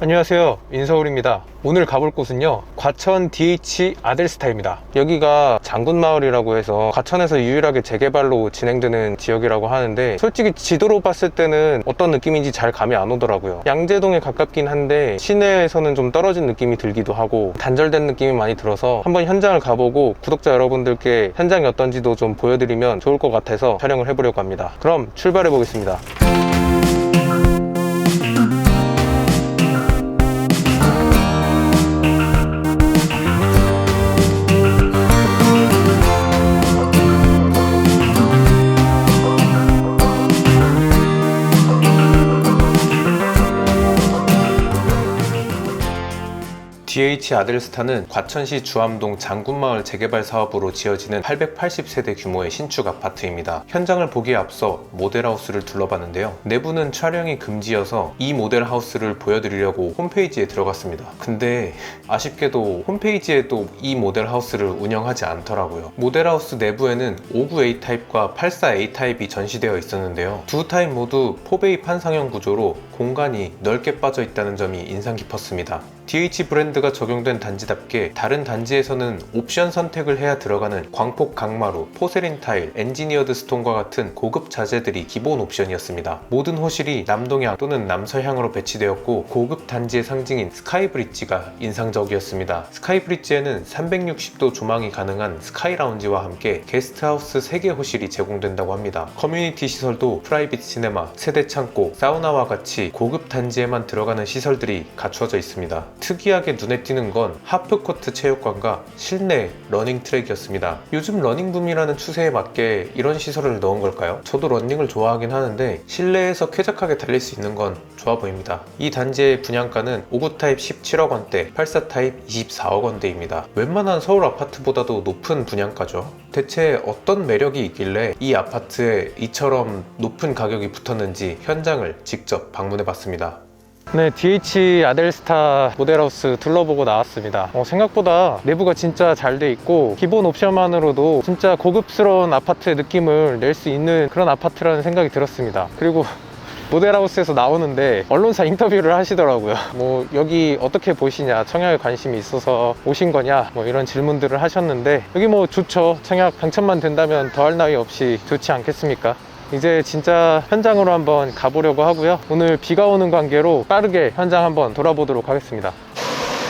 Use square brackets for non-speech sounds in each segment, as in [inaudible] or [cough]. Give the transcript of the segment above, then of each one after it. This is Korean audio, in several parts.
안녕하세요. 인서울입니다. 오늘 가볼 곳은요 과천 DH 아델스타입니다. 여기가 장군마을이라고 해서 과천에서 유일하게 재개발로 진행되는 지역이라고 하는데 솔직히 지도로 봤을 때는 어떤 느낌인지 잘 감이 안 오더라고요. 양재동에 가깝긴 한데 시내에서는 좀 떨어진 느낌이 들기도 하고 단절된 느낌이 많이 들어서 한번 현장을 가보고 구독자 여러분들께 현장이 어떤지도 좀 보여드리면 좋을 것 같아서 촬영을 해보려고 합니다. 그럼 출발해 보겠습니다 DH 아델스타는 과천시 주암동 장군마을 재개발 사업으로 지어지는 880세대 규모의 신축 아파트입니다. 현장을 보기에 앞서 모델하우스를 둘러봤는데요. 내부는 촬영이 금지여서 이 모델하우스를 보여드리려고 홈페이지에 들어갔습니다. 근데 아쉽게도 홈페이지에도 이 모델하우스를 운영하지 않더라고요. 모델하우스 내부에는 59A 타입과 84A 타입이 전시되어 있었는데요. 두 타입 모두 포베이 판상형 구조로 공간이 넓게 빠져 있다는 점이 인상 깊었습니다. DH 브랜드가 적용된 단지답게 다른 단지에서는 옵션 선택을 해야 들어가는 광폭 강마루, 포세린 타일, 엔지니어드 스톤과 같은 고급 자재들이 기본 옵션이었습니다. 모든 호실이 남동향 또는 남서향으로 배치되었고 고급 단지의 상징인 스카이 브릿지가 인상적이었습니다. 스카이 브릿지에는 360도 조망이 가능한 스카이 라운지와 함께 게스트하우스 3개 호실이 제공된다고 합니다. 커뮤니티 시설도 프라이빗 시네마, 세대 창고, 사우나와 같이 고급 단지에만 들어가는 시설들이 갖추어져 있습니다. 특이하게 눈에 띄는 건 하프코트 체육관과 실내 러닝 트랙이었습니다. 요즘 러닝 붐이라는 추세에 맞게 이런 시설을 넣은 걸까요? 저도 러닝을 좋아하긴 하는데 실내에서 쾌적하게 달릴 수 있는 건 좋아 보입니다. 이 단지의 분양가는 59 타입 17억 원대, 84 타입 24억 원대입니다. 웬만한 서울 아파트보다도 높은 분양가죠. 대체 어떤 매력이 있길래 이 아파트에 이처럼 높은 가격이 붙었는지 현장을 직접 방문 해 봤습니다. 네, DH 아델스타 모델하우스 둘러보고 나왔습니다. 어, 생각보다 내부가 진짜 잘 돼 있고 기본 옵션만으로도 진짜 고급스러운 아파트 느낌을 낼 수 있는 그런 아파트라는 생각이 들었습니다. 그리고 [laughs] 모델하우스에서 나오는데 언론사 인터뷰를 하시더라고요. 뭐 여기 어떻게 보시냐, 청약에 관심이 있어서 오신 거냐, 뭐 이런 질문들을 하셨는데 여기 뭐 좋죠. 청약 당첨만 된다면 더할 나위 없이 좋지 않겠습니까? 이제 진짜 현장으로 한번 가보려고 하고요. 오늘 비가 오는 관계로 빠르게 현장 한번 돌아보도록 하겠습니다.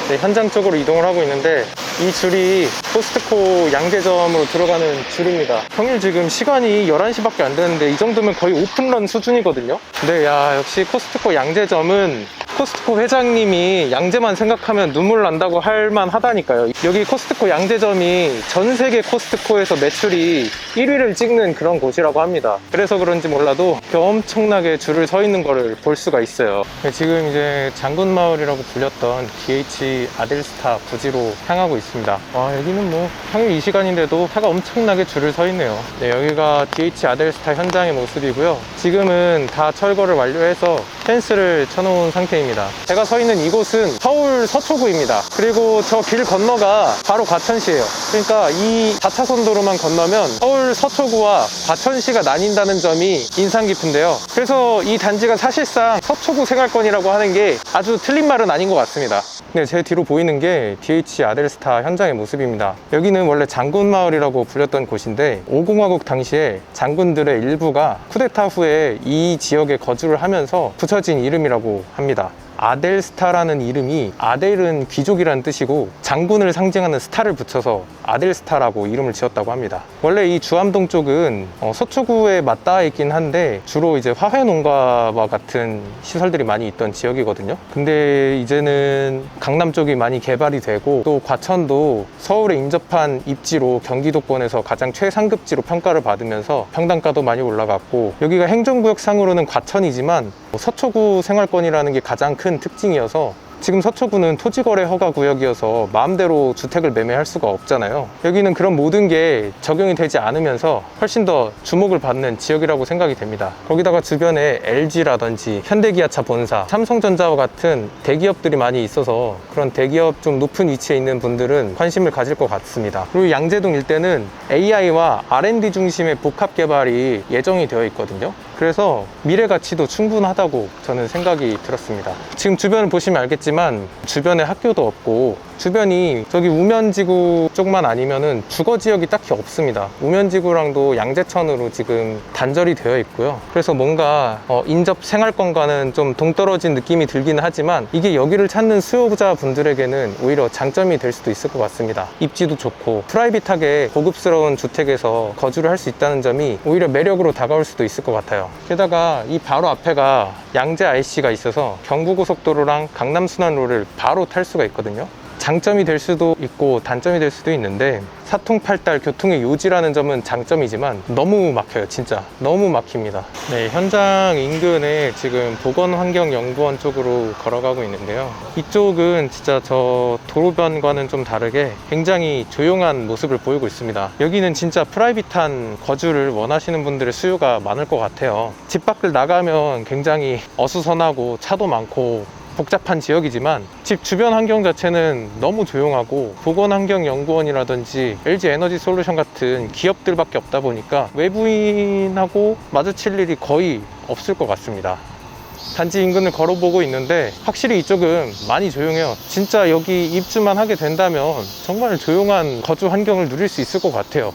네, 현장 쪽으로 이동을 하고 있는데 이 줄이 코스트코 양재점으로 들어가는 줄입니다. 평일 지금 시간이 11시 밖에 안 되는데 이 정도면 거의 오픈런 수준이거든요. 근데 야 역시 코스트코 양재점은 코스트코 회장님이 양재만 생각하면 눈물 난다고 할 만하다니까요. 여기 코스트코 양재점이 전 세계 코스트코에서 매출이 1위를 찍는 그런 곳이라고 합니다. 그래서 그런지 몰라도 엄청나게 줄을 서 있는 거를 볼 수가 있어요. 지금 이제 장군마을이라고 불렸던 DH 아델스타 부지로 향하고 있습니다. 와, 여기는 뭐 평일 이 시간인데도 차가 엄청나게 줄을 서 있네요. 네, 여기가 DH 아델스타 현장의 모습이고요. 지금은 다 철거를 완료해서 펜스를 쳐놓은 상태입니다. 제가 서 있는 이곳은 서울 서초구입니다. 그리고 저 길 건너가 바로 과천시예요. 그러니까 이 4차선 도로만 건너면 서울 서초구와 과천시가 나뉜다는 점이 인상 깊은데요. 그래서 이 단지가 사실상 서초구 생활권이라고 하는 게 아주 틀린 말은 아닌 것 같습니다. 네, 제 뒤로 보이는 게 DH 아델스타 현장의 모습입니다. 여기는 원래 장군마을이라고 불렸던 곳인데 5공화국 당시에 장군들의 일부가 쿠데타 후에 이 지역에 거주를 하면서 붙여진 이름이라고 합니다. 아델스타라는 이름이 아델은 귀족이라는 뜻이고 장군을 상징하는 스타를 붙여서 아델스타라고 이름을 지었다고 합니다. 원래 이 주암동 쪽은 어, 서초구에 맞닿아 있긴 한데 주로 이제 화훼 농가와 같은 시설들이 많이 있던 지역이거든요. 근데 이제는 강남 쪽이 많이 개발이 되고 또 과천도 서울에 인접한 입지로 경기도권에서 가장 최상급지로 평가를 받으면서 평당가도 많이 올라갔고 여기가 행정구역상으로는 과천이지만 뭐 서초구 생활권이라는 게 가장 큰 특징이어서 지금 서초구는 토지거래 허가 구역이어서 마음대로 주택을 매매할 수가 없잖아요. 여기는 그런 모든 게 적용이 되지 않으면서 훨씬 더 주목을 받는 지역이라고 생각이 됩니다. 거기다가 주변에 LG라든지 현대기아차 본사, 삼성전자와 같은 대기업들이 많이 있어서 그런 대기업 좀 높은 위치에 있는 분들은 관심을 가질 것 같습니다. 그리고 양재동 일대는 AI와 R&D 중심의 복합 개발이 예정이 되어 있거든요. 그래서 미래 가치도 충분하다고 저는 생각이 들었습니다. 지금 주변을 보시면 알겠지만 주변에 학교도 없고 주변이 저기 우면지구 쪽만 아니면은 주거 지역이 딱히 없습니다. 우면지구랑도 양재천으로 지금 단절이 되어 있고요. 그래서 뭔가 어, 인접 생활권과는 좀 동떨어진 느낌이 들기는 하지만 이게 여기를 찾는 수요자 분들에게는 오히려 장점이 될 수도 있을 것 같습니다. 입지도 좋고 프라이빗하게 고급스러운 주택에서 거주를 할 수 있다는 점이 오히려 매력으로 다가올 수도 있을 것 같아요. 게다가 이 바로 앞에가 양재 IC가 있어서 경부고속도로랑 강남순환로를 바로 탈 수가 있거든요. 장점이 될 수도 있고 단점이 될 수도 있는데 사통팔달 교통의 요지라는 점은 장점이지만 너무 막혀요 진짜. 너무 막힙니다. 네 현장 인근에 지금 보건환경연구원 쪽으로 걸어가고 있는데요. 이쪽은 진짜 저 도로변과는 좀 다르게 굉장히 조용한 모습을 보이고 있습니다. 여기는 진짜 프라이빗한 거주를 원하시는 분들의 수요가 많을 것 같아요. 집 밖을 나가면 굉장히 어수선하고 차도 많고 복잡한 지역이지만 집 주변 환경 자체는 너무 조용하고 보건환경연구원이라든지 LG 에너지 솔루션 같은 기업들밖에 없다 보니까 외부인하고 마주칠 일이 거의 없을 것 같습니다. 단지 인근을 걸어보고 있는데 확실히 이쪽은 많이 조용해요. 진짜 여기 입주만 하게 된다면 정말 조용한 거주 환경을 누릴 수 있을 것 같아요.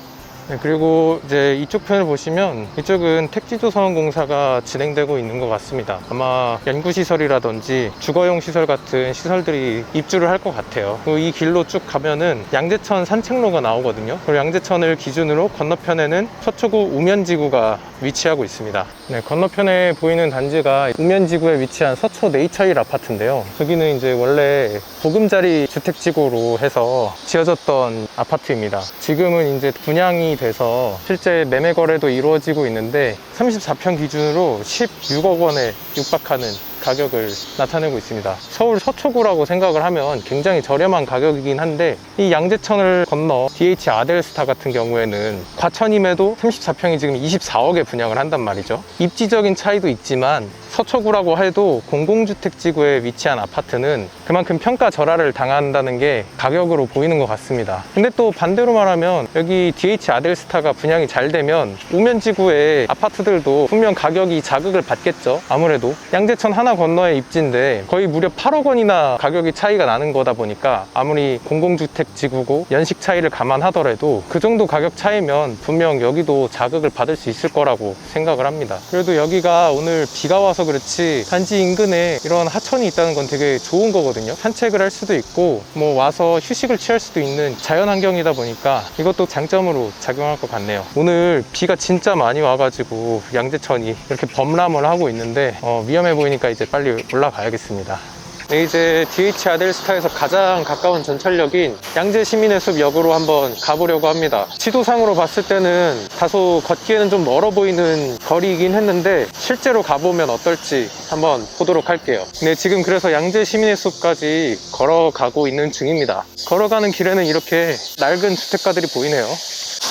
네, 그리고 이제 이쪽 편을 보시면 이쪽은 택지조성 공사가 진행되고 있는 것 같습니다. 아마 연구시설이라든지 주거용 시설 같은 시설들이 입주를 할 것 같아요. 이 길로 쭉 가면은 양재천 산책로가 나오거든요. 그리고 양재천을 기준으로 건너편에는 서초구 우면지구가 위치하고 있습니다. 네, 건너편에 보이는 단지가 우면지구에 위치한 서초 네이처힐 아파트인데요. 여기는 이제 원래 보금자리 주택지구로 해서 지어졌던 아파트입니다. 지금은 이제 분양이 돼서 실제 매매 거래도 이루어지고 있는데 34평 기준으로 16억 원에 육박하는 가격을 나타내고 있습니다. 서울 서초구라고 생각을 하면 굉장히 저렴한 가격이긴 한데 이 양재천을 건너 DH 아델스타 같은 경우에는 과천임에도 34평이 지금 24억에 분양을 한단 말이죠. 입지적인 차이도 있지만 서초구라고 해도 공공주택지구에 위치한 아파트는 그만큼 평가 절하를 당한다는 게 가격으로 보이는 것 같습니다. 근데 또 반대로 말하면 여기 DH 아델스타가 분양이 잘 되면 우면지구의 아파트들도 분명 가격이 자극을 받겠죠. 아무래도 양재천 하나 건너의 입지인데 거의 무려 8억 원이나 가격이 차이가 나는 거다 보니까 아무리 공공주택지구고 연식 차이를 감안하더라도 그 정도 가격 차이면 분명 여기도 자극을 받을 수 있을 거라고 생각을 합니다. 그래도 여기가 오늘 비가 와서 그렇지 단지 인근에 이런 하천이 있다는 건 되게 좋은 거거든요. 산책을 할 수도 있고 뭐 와서 휴식을 취할 수도 있는 자연 환경이다 보니까 이것도 장점으로 작용할 것 같네요. 오늘 비가 진짜 많이 와가지고 양재천이 이렇게 범람을 하고 있는데 어, 위험해 보이니까 이제 빨리 올라가야겠습니다. 네, 이제 DH 아델스타에서 가장 가까운 전철역인 양재 시민의 숲 역으로 한번 가보려고 합니다. 지도상으로 봤을 때는 다소 걷기에는 좀 멀어 보이는 거리이긴 했는데 실제로 가보면 어떨지 한번 보도록 할게요. 네, 지금 그래서 양재 시민의 숲까지 걸어가고 있는 중입니다. 걸어가는 길에는 이렇게 낡은 주택가들이 보이네요.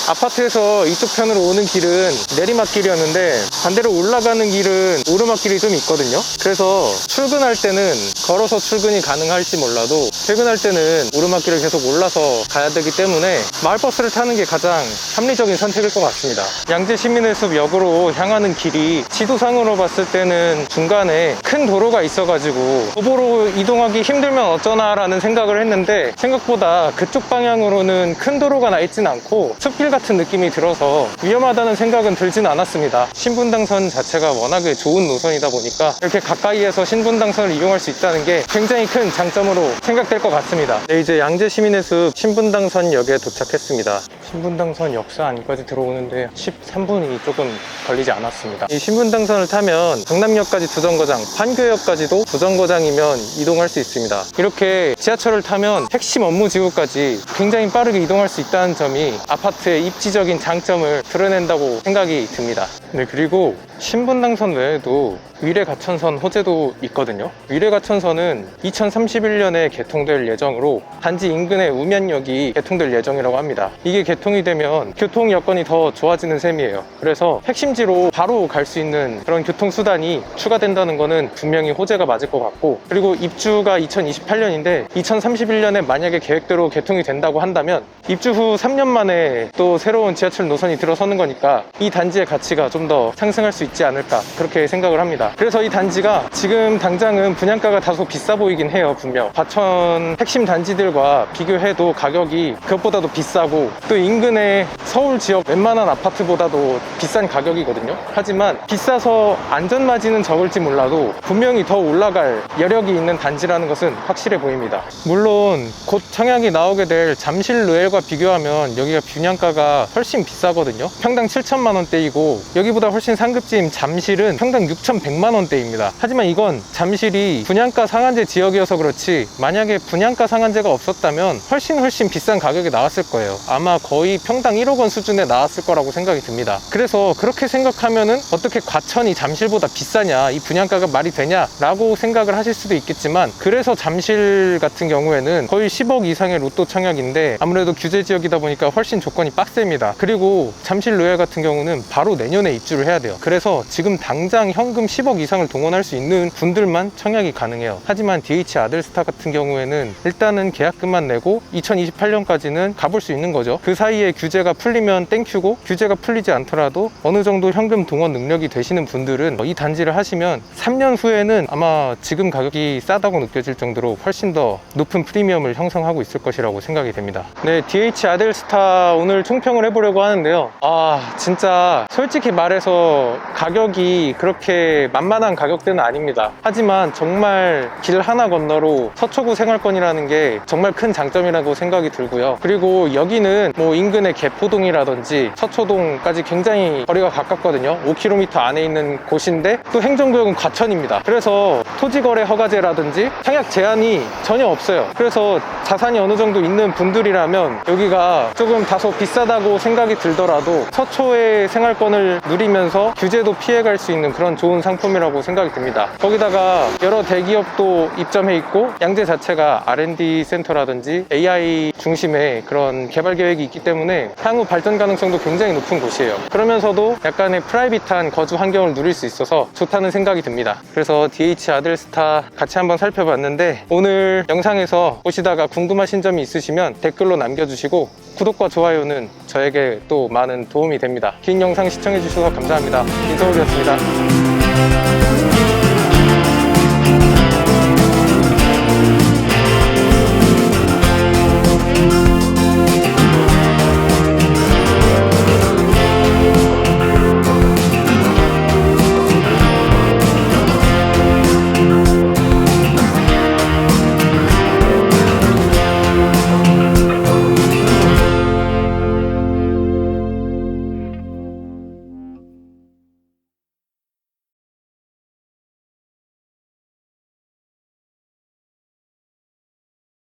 아파트에서 이쪽 편으로 오는 길은 내리막길이었는데 반대로 올라가는 길은 오르막길이 좀 있거든요. 그래서 출근할 때는 걸어서 출근이 가능할지 몰라도 퇴근할 때는 오르막길을 계속 올라서 가야 되기 때문에 마을버스를 타는 게 가장 합리적인 선택일 것 같습니다. 양재 시민의 숲 역으로 향하는 길이 지도상으로 봤을 때는 중간에 큰 도로가 있어가지고 도보로 이동하기 힘들면 어쩌나라는 생각을 했는데 생각보다 그쪽 방향으로는 큰 도로가 나 있진 않고 숲길 같은 느낌이 들어서 위험하다는 생각은 들진 않았습니다. 신분당선 자체가 워낙에 좋은 노선이다 보니까 이렇게 가까이에서 신분당선을 이용할 수 있다는 게 굉장히 큰 장점으로 생각 될 것 같습니다. 네, 이제 양재 시민의 숲 신분당선역에 도착했습니다. 신분당선 역사 안까지 들어오는데 13분이 조금 걸리지 않았습니다. 이 신분당선을 타면 강남역까지 두 정거장, 판교역까지도 두 정거장이면 이동할 수 있습니다. 이렇게 지하철을 타면 핵심 업무 지구까지 굉장히 빠르게 이동할 수 있다는 점이 아파트의 입지적인 장점을 드러낸다고 생각이 듭니다. 네, 그리고 신분당선 외에도 위례가천선 호재도 있거든요. 위례가천선은 2031년에 개통될 예정으로 단지 인근의 우면역이 개통될 예정이라고 합니다. 이게 개통이 되면 교통 여건이 더 좋아지는 셈이에요. 그래서 핵심지로 바로 갈 수 있는 그런 교통수단이 추가된다는 거는 분명히 호재가 맞을 것 같고 그리고 입주가 2028년인데 2031년에 만약에 계획대로 개통이 된다고 한다면 입주 후 3년 만에 또 새로운 지하철 노선이 들어서는 거니까 이 단지의 가치가 좀 더 상승할 수 있지 않을까 그렇게 생각을 합니다. 그래서 이 단지가 지금 당장은 분양가가 다소 비싸 보이긴 해요 분명 과천 핵심 단지들과 비교해도 가격이 그것보다도 비싸고 또 인근의 서울 지역 웬만한 아파트보다도 비싼 가격이거든요. 하지만 비싸서 안전마진은 적을지 몰라도 분명히 더 올라갈 여력이 있는 단지라는 것은 확실해 보입니다. 물론 곧 청약이 나오게 될 잠실 루엘과 비교하면 여기가 분양가가 훨씬 비싸거든요. 평당 7천만 원대이고 여기보다 훨씬 상급지인 잠실은 평당 6,100만 원대입니다. 하지만 이건 잠실이 분양가 상한제 지역이어서 그렇지 만약에 분양가 상한제가 없었다면 훨씬 훨씬 비싼 가격에 나왔을 거예요. 아마 거의 평당 1억 원 수준에 나왔을 거라고 생각이 듭니다. 그래서 그렇게 생각하면은 어떻게 과천이 잠실보다 비싸냐, 이 분양가가 말이 되냐라고 생각을 하실 수도 있겠지만 그래서 잠실 같은 경우에는 거의 10억 이상의 로또 청약인데 아무래도 규제 지역이다 보니까 훨씬 조건이 빡셉니다. 그리고 잠실 로얄 같은 경우는 바로 내년에 입주를 해야 돼요. 그래서 지금 당장 현금 10억 이상을 동원할 수 있는 분들만 청약이 가능해요. 하지만 DH 아들스타 같은 경우에는 일단은 계약금만 내고 2028년까지는 가볼 수 있는 거죠. 그 사이에 규제가 풀리면 땡큐고 규제가 풀리지 않더라도 어느 정도 현금 동원 능력이 되시는 분들은 이 단지를 하시면 3년 후에는 아마 지금 가격이 싸다고 느껴질 정도로 훨씬 더 높은 프리미엄을 형성하고 있을 것이라고 생각이 됩니다. 네, DH 아델스타 오늘 총평을 해보려고 하는데요. 아, 진짜 솔직히 말해서 가격이 그렇게 만만한 가격대는 아닙니다. 하지만 정말 길 하나 건너로 서초구 생활권이라는 게 정말 큰 장점이라고 생각이 들고요. 그리고 여기는 뭐 인근의 개포동이라든지 서초동까지 굉장히 거리가 가깝거든요. 5km 안에 있는 곳인데 또 행정구역은 과천입니다. 그래서 토지거래 허가제라든지 청약 제한이 전혀 없어요. 그래서 자산이 어느 정도 있는 분들이라면 여기가 조금 다소 비싸다고 생각이 들더라도 서초의 생활권을 누리면서 규제도 피해갈 수 있는 그런 좋은 상품이라고 생각이 듭니다. 거기다가 여러 대기업도 입점해 있고 양재 자체가 R&D 센터라든지 AI 중심의 그런 개발 계획이 있기 때문에 향후 발전 가능성도 굉장히 높은 곳이에요. 그러면서도 약간의 프라이빗한 거주 환경을 누릴 수 있어서 좋다는 생각이 듭니다. 그래서 DH 아들스타 같이 한번 살펴봤는데 오늘 영상에서 보시다가 궁금하신 점이 있으시면 댓글로 남겨주시고 구독과 좋아요는 저에게 또 많은 도움이 됩니다. 긴 영상 시청해주셔서 감사합니다. 김서울이었습니다.